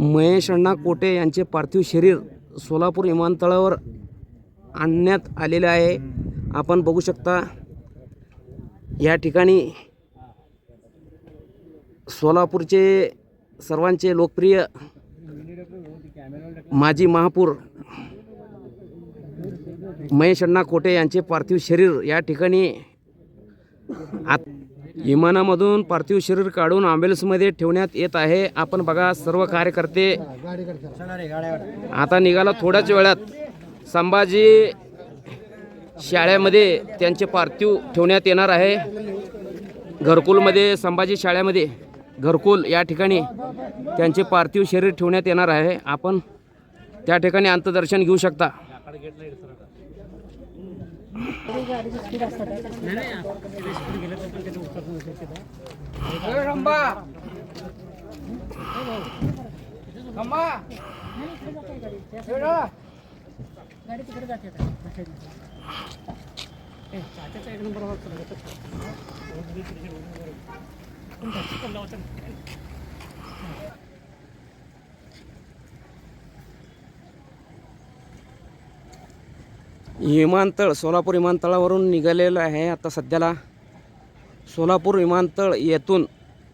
महेश अण्णा कोटे यांचे पार्थिव शरीर सोलापूर विमानतळावर आणण्यात आलेले आहे. आपण बघू शकता या ठिकाणी सोलापूरचे सर्वांचे लोकप्रिय माजी महापूर महेश अण्णा कोटे यांचे पार्थिव शरीर या ठिकाणी आत विमानामधून पार्थिव शरीर काढून ॲम्ब्युलन्समध्ये ठेवण्यात येत आहे. आपण बघा सर्व कार्यकर्ते आता निघाला थोड्याच वेळात. संभाजी शाळेमध्ये त्यांचे पार्थिव ठेवण्यात येणार आहे. घरकुलमध्ये संभाजी शाळेमध्ये घरकुल या ठिकाणी त्यांचे पार्थिव शरीर ठेवण्यात येणार आहे. आपण त्या ठिकाणी अंतदर्शन घेऊ शकता. गाडी तिकडे जाते आता. एक नंबर आवाज विमानतळ सोलापूर विमानतळावरून निघालेलं आहे. आता सध्याला सोलापूर विमानतळ येथून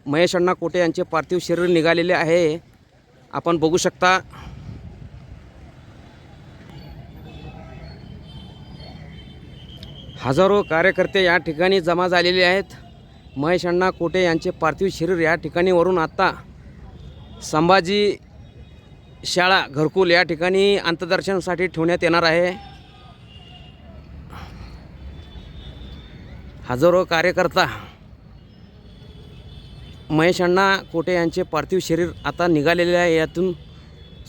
महेश अण्णा कोटे यांचे पार्थिव शरीर निघालेले आहे. आपण बघू शकता. हजारो कार्यकर्ते या ठिकाणी जमा झालेले आहेत. महेश अण्णा कोटे यांचे पार्थिव शरीर या ठिकाणी वरून आता संभाजी शाळा घरकुल या ठिकाणी अंतदर्शनासाठी ठेवण्यात येणार आहे. हजारो कार्यकर्ता महेश अण्णा कोटे यांचे पार्थिव शरीर आता निघालेले आहे यातून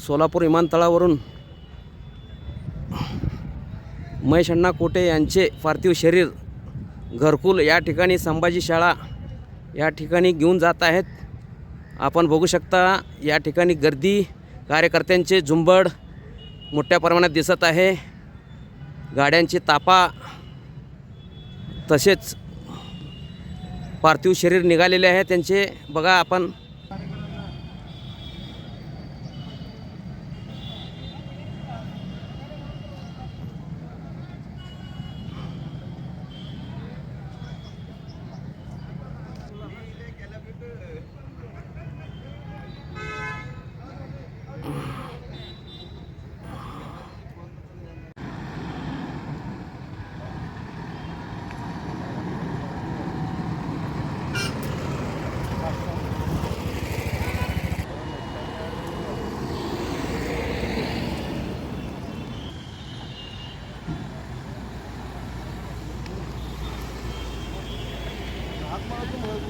सोलापूर विमानतळावरून. महेश अण्णा कोटे यांचे पार्थिव शरीर घरकुल या ठिकाणी संभाजी शाळा या ठिकाणी घेऊन जात आहेत. आपण बघू शकता या ठिकाणी गर्दी कार्यकर्त्यांचे झुंबड मोठ्या प्रमाणात दिसत आहे. गाड्यांची तापा तसेच पार्थिव शरीर निघालेले आहे. त्यांचे बघा आपण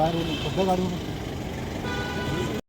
va a haber.